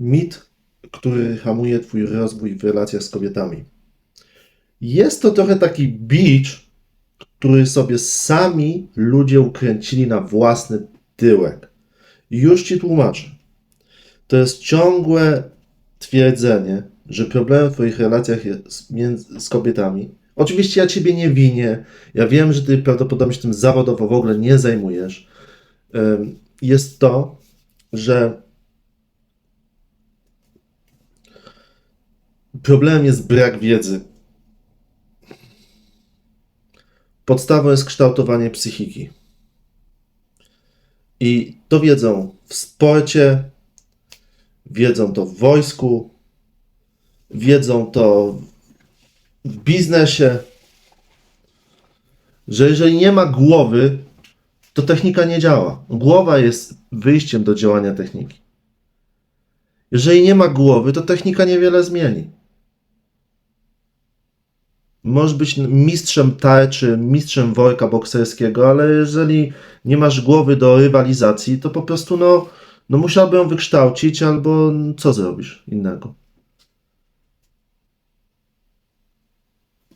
mit, który hamuje Twój rozwój w relacjach z kobietami. Jest to trochę taki bicz, który sobie sami ludzie ukręcili na własny tyłek. Już Ci tłumaczę. To jest ciągłe twierdzenie, że problem w Twoich relacjach jest z kobietami. Oczywiście ja Ciebie nie winię. Ja wiem, że Ty prawdopodobnie się tym zawodowo w ogóle nie zajmujesz. Jest to, że problemem jest brak wiedzy. Podstawą jest kształtowanie psychiki. I to wiedzą w sporcie, wiedzą to w wojsku, wiedzą to w biznesie, że jeżeli nie ma głowy, to technika nie działa. Głowa jest wyjściem do działania techniki. Jeżeli nie ma głowy, to technika niewiele zmieni. Możesz być mistrzem tarczy, mistrzem worka bokserskiego, ale jeżeli nie masz głowy do rywalizacji, to po prostu no, no musiałby ją wykształcić, albo co zrobisz innego.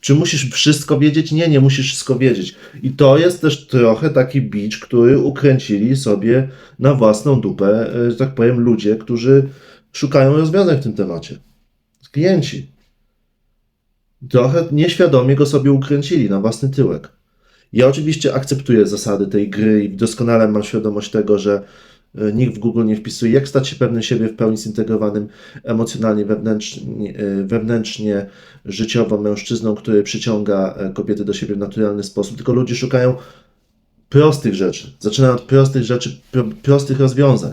Czy musisz wszystko wiedzieć? Nie, nie musisz wszystko wiedzieć. I to jest też trochę taki bicz, który ukręcili sobie na własną dupę, e, że tak powiem, ludzie, którzy szukają rozwiązań w tym temacie. Klienci. Trochę nieświadomie go sobie ukręcili na własny tyłek. Ja oczywiście akceptuję zasady tej gry i doskonale mam świadomość tego, że e, nikt w Google nie wpisuje, jak stać się pewnym siebie w pełni zintegrowanym emocjonalnie, wewnętrznie, e, wewnętrznie życiowo mężczyzną, który przyciąga e, kobiety do siebie w naturalny sposób. Tylko ludzie szukają prostych rzeczy. Zaczynają od prostych rzeczy, pro, prostych rozwiązań.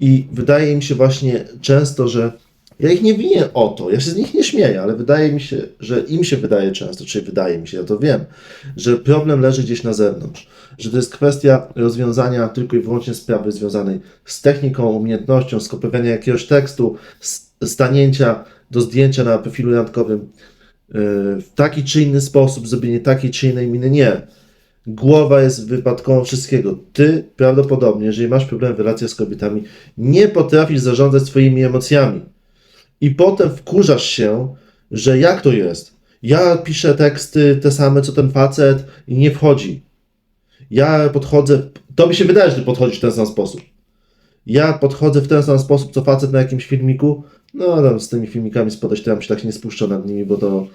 I wydaje mi się właśnie często, że ja ich nie winię o to, ja się z nich nie śmieję, ale wydaje mi się, że im się wydaje często, czyli wydaje mi się, ja to wiem, że problem leży gdzieś na zewnątrz, że to jest kwestia rozwiązania tylko i wyłącznie sprawy związanej z techniką, umiejętnością, skopiowania jakiegoś tekstu, stanięcia do zdjęcia na profilu randkowym yy, w taki czy inny sposób, zrobienie takiej czy innej miny. Nie. Głowa jest wypadkową wszystkiego. Ty prawdopodobnie, jeżeli masz problem w relacjach z kobietami, nie potrafisz zarządzać swoimi emocjami. I potem wkurzasz się, że jak to jest? Ja piszę teksty te same co ten facet i nie wchodzi. Ja podchodzę. To mi się wydaje, że ty podchodzisz w ten sam sposób. Ja podchodzę w ten sam sposób co facet na jakimś filmiku. No, tam z tymi filmikami spodać, to ja się tak nie spuszczał nad nimi, bo to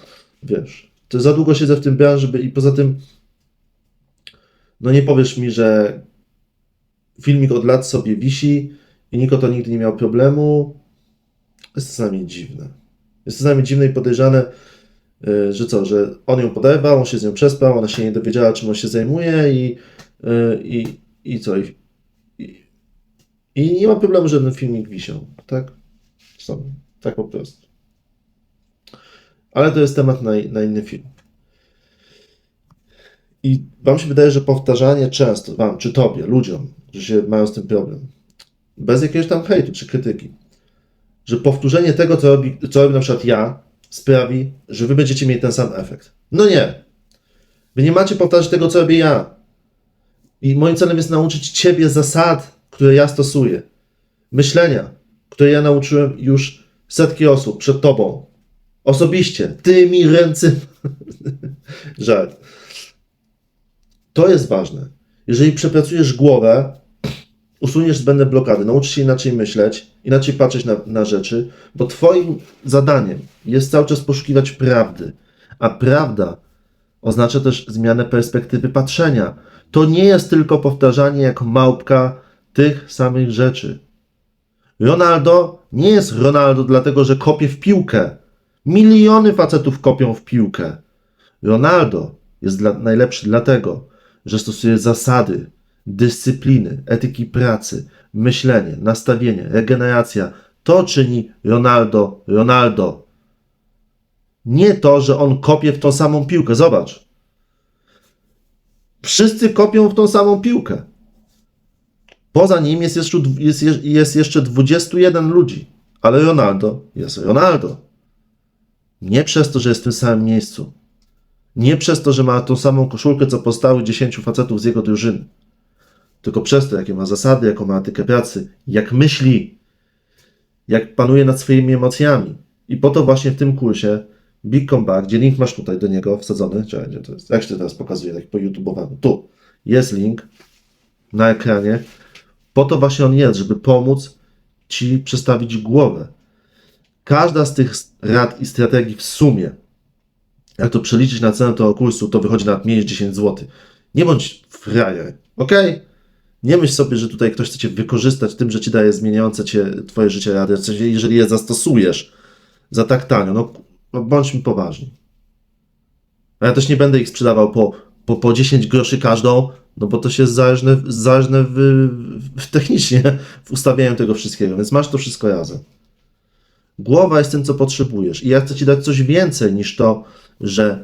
wiesz. To za długo siedzę w tym branży by, i poza tym. No nie powiesz mi, że filmik od lat sobie wisi i nikt to nigdy nie miał problemu. Jest czasami dziwne. Jest czasami dziwne i podejrzane, y, że co, że on ją poderwał, on się z nią przespał, ona się nie dowiedziała, czym on się zajmuje i, y, i, i co? I, i, nie ma problemu, że ten filmik wisiał, tak? Sobie. Tak po prostu. Ale to jest temat na, na inny film. I Wam się wydaje, że powtarzanie często, Wam czy Tobie, ludziom, że się mają z tym problem, bez jakiegoś tam hejtu czy krytyki, że powtórzenie tego, co robi, co na przykład ja, sprawi, że Wy będziecie mieli ten sam efekt. No nie. Wy nie macie powtarzać tego, co robię ja. I moim celem jest nauczyć Ciebie zasad, które ja stosuję. Myślenia, które ja nauczyłem już setki osób przed Tobą. Osobiście. Tymi ręce. Żart. To jest ważne. Jeżeli przepracujesz głowę, usuniesz zbędne blokady, nauczysz się inaczej myśleć, inaczej patrzeć na, na rzeczy, bo Twoim zadaniem jest cały czas poszukiwać prawdy. A prawda oznacza też zmianę perspektywy patrzenia. To nie jest tylko powtarzanie jak małpka tych samych rzeczy. Ronaldo nie jest Ronaldo dlatego, że kopie w piłkę. Miliony facetów kopią w piłkę. Ronaldo jest dla, najlepszy dlatego, że stosuje zasady, dyscypliny, etyki pracy, myślenie, nastawienie, regeneracja. To czyni Ronaldo Ronaldo. Nie to, że on kopie w tą samą piłkę. Zobacz. Wszyscy kopią w tą samą piłkę. Poza nim jest jeszcze, jest, jest jeszcze 21 ludzi, ale Ronaldo jest Ronaldo. Nie przez to, że jest w tym samym miejscu. Nie przez to, że ma tą samą koszulkę, co postały 10 facetów z jego drużyny. Tylko przez to, jakie ma zasady, jaką ma etykę pracy, jak myśli, jak panuje nad swoimi emocjami. I po to właśnie w tym kursie Big Comeback, gdzie link masz tutaj do niego wsadzony, czy gdzie to jest, jak się teraz pokazuje, tak po YouTube'owemu, tu jest link na ekranie, po to właśnie on jest, żeby pomóc Ci przestawić głowę. Każda z tych rad i strategii w sumie, jak to przeliczyć na cenę tego kursu, to wychodzi na mniej niż 10 zł. Nie bądź frajer, ok? Nie myśl sobie, że tutaj ktoś chce Cię wykorzystać tym, że Ci daje zmieniające Cię Twoje życie rady, w sensie, jeżeli je zastosujesz za tak tanio, no, no bądźmy poważni. A ja też nie będę ich sprzedawał po, po, po 10 groszy każdą, no bo to się jest zależne, zależne w, w, technicznie w ustawianiu tego wszystkiego, więc masz to wszystko razem. Głowa jest tym, co potrzebujesz. I ja chcę Ci dać coś więcej niż to, że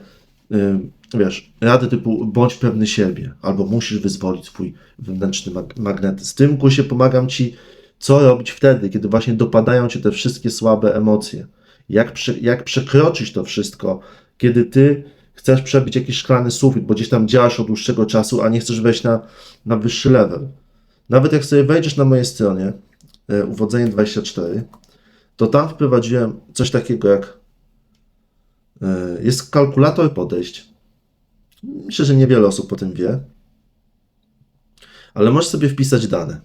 wiesz, rady typu bądź pewny siebie, albo musisz wyzwolić swój wewnętrzny mag- magnetyzm. Tym kursie pomagam Ci, co robić wtedy, kiedy właśnie dopadają Cię te wszystkie słabe emocje. Jak, prze, jak przekroczyć to wszystko, kiedy Ty chcesz przebić jakiś szklany sufit, bo gdzieś tam działasz od dłuższego czasu, a nie chcesz wejść na, na wyższy level. Nawet jak sobie wejdziesz na mojej stronie, e, uwodzenie 24, to tam wprowadziłem coś takiego jak e, jest kalkulator podejść. Myślę, że niewiele osób o tym wie, ale możesz sobie wpisać dane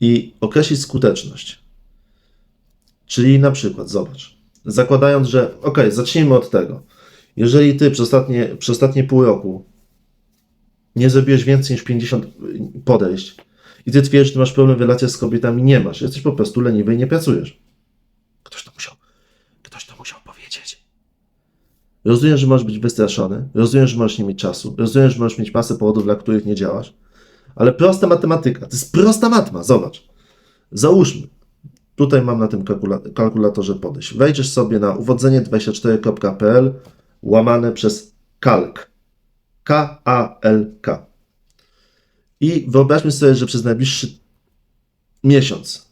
i określić skuteczność. Czyli na przykład, zobacz, zakładając, że ok, zacznijmy od tego. Jeżeli ty przez ostatnie, przez ostatnie pół roku nie zrobiłeś więcej niż 50 podejść i ty twierdzisz, że masz problem w relacjach z kobietami, nie masz. Jesteś po prostu leniwy i nie pracujesz. Ktoś to musiał, ktoś to musiał powiedzieć. Rozumiem, że możesz być wystraszony, rozumiem, że możesz nie mieć czasu, rozumiem, że możesz mieć masę powodów, dla których nie działasz, ale prosta matematyka, to jest prosta matma, zobacz. Załóżmy, Tutaj mam na tym kalkula- kalkulatorze podejść. Wejdziesz sobie na uwodzenie24.pl łamane przez kalk. K-A-L-K. I wyobraźmy sobie, że przez najbliższy miesiąc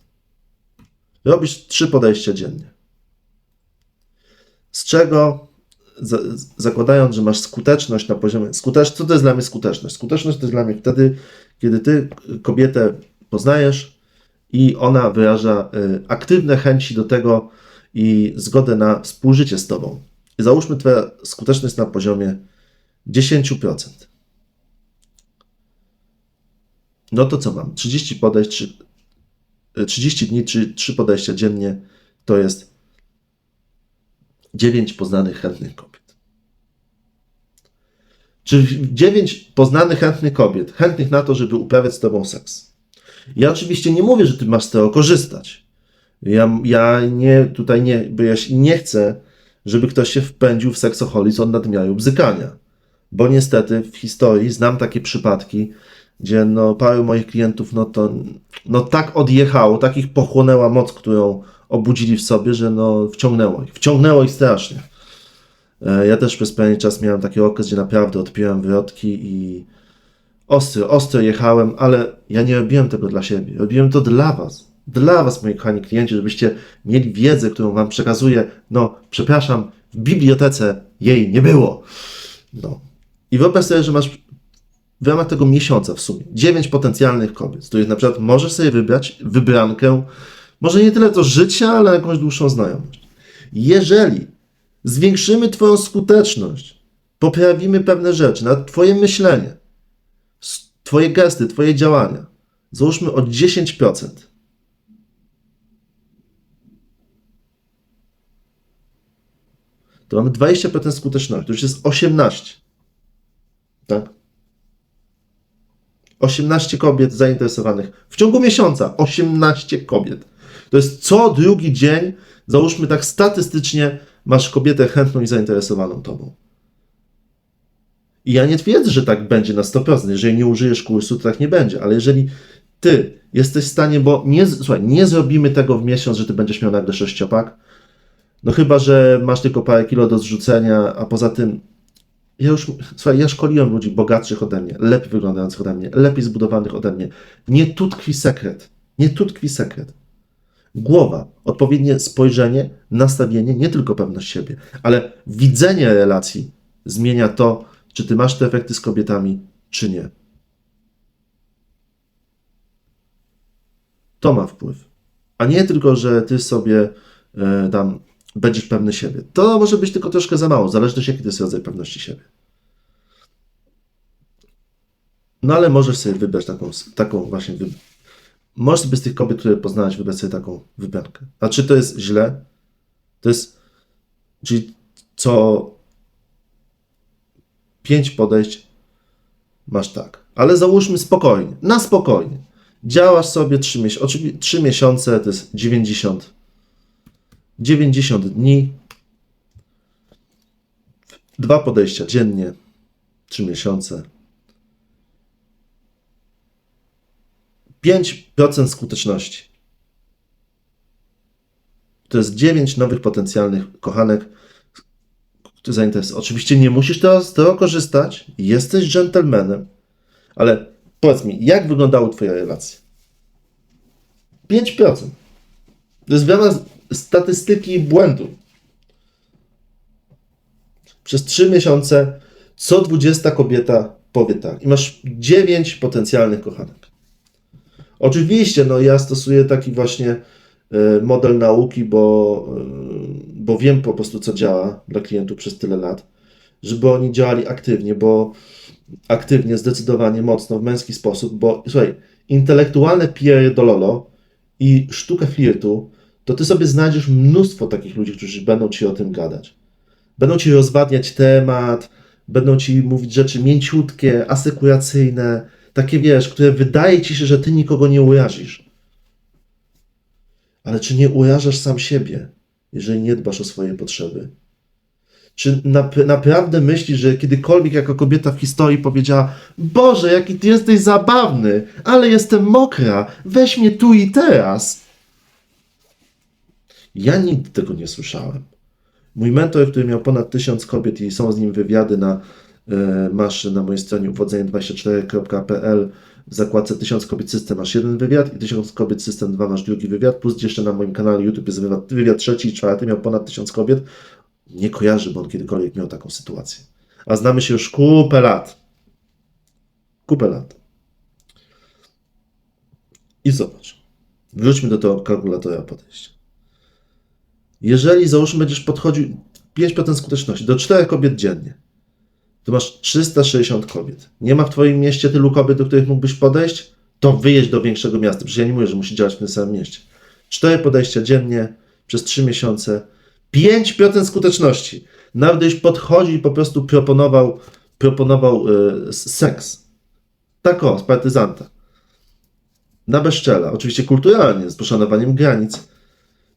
robisz trzy podejścia dziennie. Z czego, za, zakładając, że masz skuteczność na poziomie. Skuteczność, co to jest dla mnie skuteczność? Skuteczność to jest dla mnie wtedy, kiedy ty kobietę poznajesz, i ona wyraża y, aktywne chęci do tego i zgodę na współżycie z tobą. I załóżmy, twoja skuteczność na poziomie 10%. No to co mam? 30 podejść, 3, 30 dni, czy 3 podejścia dziennie to jest 9 poznanych chętnych kobiet. Czy 9 poznanych chętnych kobiet, chętnych na to, żeby uprawiać z tobą seks. Ja oczywiście nie mówię, że ty masz z tego korzystać. Ja, ja nie, tutaj nie, bo ja nie chcę, żeby ktoś się wpędził w seksoholizm od nadmiaru bzykania. Bo niestety w historii znam takie przypadki, gdzie no, paru moich klientów no to no, tak odjechało, tak ich pochłonęła moc, którą obudzili w sobie, że no, wciągnęło ich. Wciągnęło ich strasznie. E, Ja też przez pewien czas miałem taki okres, gdzie naprawdę odpiłem wrotki i ostro, ostro jechałem, ale ja nie robiłem tego dla siebie. Robiłem to dla Was. Dla Was, moi kochani klienci, żebyście mieli wiedzę, którą Wam przekazuję. No, przepraszam, w bibliotece jej nie było. No. I wyobraź sobie, że masz w ramach tego miesiąca w sumie dziewięć potencjalnych kobiet, z których na przykład możesz sobie wybrać wybrankę, może nie tyle do życia, ale jakąś dłuższą znajomość. Jeżeli zwiększymy Twoją skuteczność, poprawimy pewne rzeczy, nawet Twoje myślenie, Twoje gesty, Twoje działania, załóżmy o 10%. To mamy 20% skuteczności, to już jest 18. Tak? 18 kobiet zainteresowanych. W ciągu miesiąca 18 kobiet. To jest co drugi dzień, załóżmy tak statystycznie, masz kobietę chętną i zainteresowaną tobą. I ja nie twierdzę, że tak będzie na 100%. Jeżeli nie użyjesz kursu, to tak nie będzie. Ale jeżeli ty jesteś w stanie, bo nie, słuchaj, nie zrobimy tego w miesiąc, że ty będziesz miał nagle sześciopak. No chyba, że masz tylko parę kilo do zrzucenia, a poza tym ja już, słuchaj, ja szkoliłem ludzi bogatszych ode mnie, lepiej wyglądających ode mnie, lepiej zbudowanych ode mnie. Nie tu tkwi sekret. Nie tu tkwi sekret. Głowa, odpowiednie spojrzenie, nastawienie, nie tylko pewność siebie, ale widzenie relacji zmienia to, czy ty masz te efekty z kobietami, czy nie. To ma wpływ. A nie tylko, że ty sobie e, tam będziesz pewny siebie. To może być tylko troszkę za mało, zależy też jaki to jest rodzaj pewności siebie. No ale możesz sobie wybrać taką, taką właśnie. Możesz sobie z tych kobiet, które poznałeś, wybrać sobie taką wybrankę. A czy to jest źle? To jest, czyli co pięć podejść masz tak. Ale załóżmy spokojnie, na spokojnie. Działasz sobie 3 miesiące, oczywiście 3 miesiące to jest 90, 90 dni, dwa podejścia dziennie, 3 miesiące. 5% skuteczności. To jest 9 nowych potencjalnych kochanek. Oczywiście nie musisz teraz z tego korzystać, jesteś dżentelmenem, ale powiedz mi, jak wyglądały Twoje relacje? 5%. To jest wymiana statystyki błędu. Przez 3 miesiące co 20 kobieta powie tak. I masz 9 potencjalnych kochanek. Oczywiście, no ja stosuję taki właśnie e, model nauki, bo, e, bo wiem po prostu, co działa dla klientów przez tyle lat, żeby oni działali aktywnie, bo aktywnie, zdecydowanie, mocno, w męski sposób, bo słuchaj, intelektualne pije do lolo i sztukę flirtu, to ty sobie znajdziesz mnóstwo takich ludzi, którzy będą ci o tym gadać. Będą ci rozwadniać temat, będą ci mówić rzeczy mięciutkie, asekuracyjne, takie wiesz, które wydaje ci się, że ty nikogo nie urazisz. Ale czy nie urażasz sam siebie, jeżeli nie dbasz o swoje potrzeby? Czy nap- naprawdę myślisz, że kiedykolwiek jako kobieta w historii powiedziała Boże, jaki ty jesteś zabawny, ale jestem mokra, weź mnie tu i teraz. Ja nigdy tego nie słyszałem. Mój mentor, który miał ponad tysiąc kobiet i są z nim wywiady na masz na mojej stronie uwodzenie24.pl w zakładce 1000 kobiet system masz jeden wywiad i 1000 kobiet system 2 masz drugi wywiad, plus jeszcze na moim kanale YouTube jest wywiad, wywiad trzeci i czwarty, miał ponad 1000 kobiet. Nie kojarzy, bo on kiedykolwiek miał taką sytuację. A znamy się już kupę lat. Kupę lat. I zobacz. Wróćmy do tego kalkulatora podejścia. Jeżeli załóżmy będziesz podchodził 5% skuteczności do 4 kobiet dziennie, to masz 360 kobiet. Nie ma w Twoim mieście tylu kobiet, do których mógłbyś podejść, to wyjedź do większego miasta. Przecież ja nie mówię, że musi działać w tym samym mieście. 4 podejścia dziennie przez 3 miesiące, 5% skuteczności. Nawet gdybyś podchodził i po prostu proponował, proponował y, seks. Tak o, z partyzanta. Na bezczela, oczywiście kulturalnie, z poszanowaniem granic.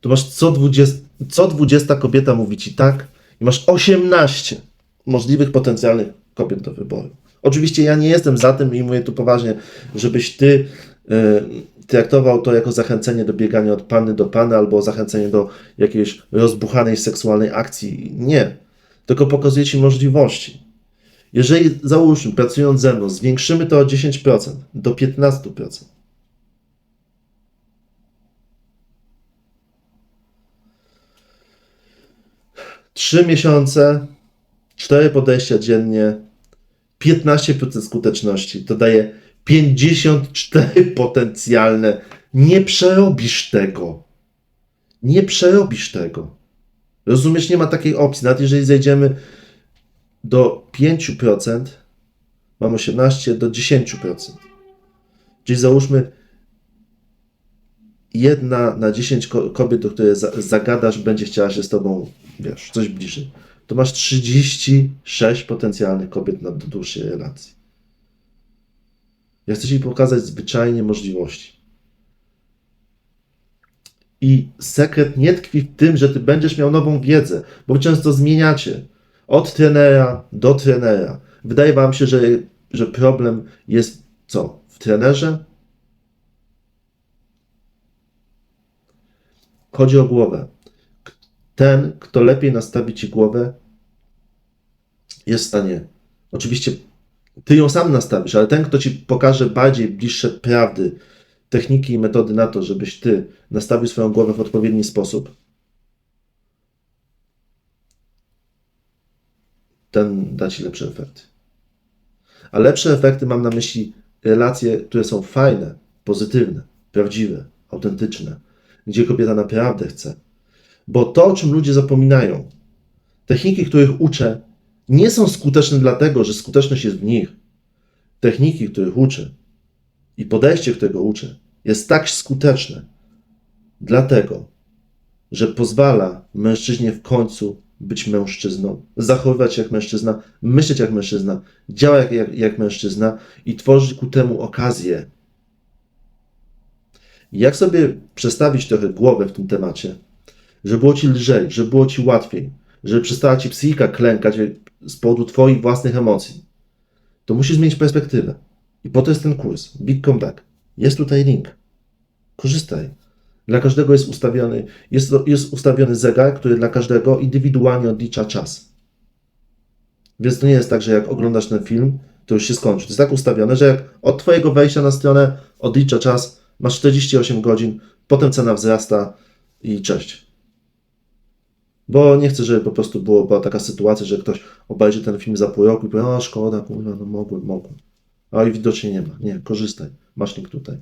To masz co 20, co 20 kobieta mówi ci tak i masz 18 możliwych potencjalnych kobiet do wyboru. Oczywiście ja nie jestem za tym i mówię tu poważnie, żebyś ty y, traktował to jako zachęcenie do biegania od panny do pana albo zachęcenie do jakiejś rozbuchanej seksualnej akcji. Nie. Tylko pokazuje ci możliwości. Jeżeli załóżmy, pracując ze mną, zwiększymy to o 10% do 15%, Trzy miesiące, cztery podejścia dziennie, 15% skuteczności. To daje 54 potencjalne. Nie przerobisz tego. Nie przerobisz tego. Rozumiesz, nie ma takiej opcji. Nawet jeżeli zejdziemy do 5%, mam 18 do 10%. Czyli załóżmy jedna na 10 ko- kobiet, do której za- zagadasz, będzie chciała się z tobą, wiesz, coś bliżej. To masz 36 potencjalnych kobiet na dłuższej relacji. Ja chcę Ci pokazać zwyczajnie możliwości. I sekret nie tkwi w tym, że Ty będziesz miał nową wiedzę, bo często zmieniacie od trenera do trenera. Wydaje Wam się, że, że problem jest co? W trenerze? Chodzi o głowę. Ten, kto lepiej nastawi Ci głowę, jest w stanie. Oczywiście ty ją sam nastawisz, ale ten, kto ci pokaże bardziej bliższe prawdy, techniki i metody na to, żebyś ty nastawił swoją głowę w odpowiedni sposób, ten da ci lepsze efekty. A lepsze efekty mam na myśli relacje, które są fajne, pozytywne, prawdziwe, autentyczne. gdzie kobieta naprawdę chce. Bo to, o czym ludzie zapominają, techniki, których uczę, nie są skuteczne dlatego, że skuteczność jest w nich. Techniki, których uczę i podejście, którego uczę, jest tak skuteczne, dlatego, że pozwala mężczyźnie w końcu być mężczyzną, zachowywać się jak mężczyzna, myśleć jak mężczyzna, działać jak, jak, mężczyzna i tworzyć ku temu okazję. Jak sobie przestawić trochę głowę w tym temacie, żeby było ci lżej, żeby było ci łatwiej, żeby przestała ci psychika klękać z powodu twoich własnych emocji, to musisz zmienić perspektywę. I po to jest ten kurs, Big Comeback. Jest tutaj link. Korzystaj. Dla każdego jest ustawiony, jest, jest ustawiony zegar, który dla każdego indywidualnie odlicza czas. Więc to nie jest tak, że jak oglądasz ten film, to już się skończy. To jest tak ustawione, że jak od Twojego wejścia na stronę odlicza czas, masz 48 godzin, potem cena wzrasta i cześć. Bo nie chcę, żeby po prostu było, była taka sytuacja, że ktoś obejrzy ten film za pół roku i powie, o szkoda, kurwa, no mogłem, mogłem. A i widocznie nie ma. Nie, korzystaj. Masz link tutaj.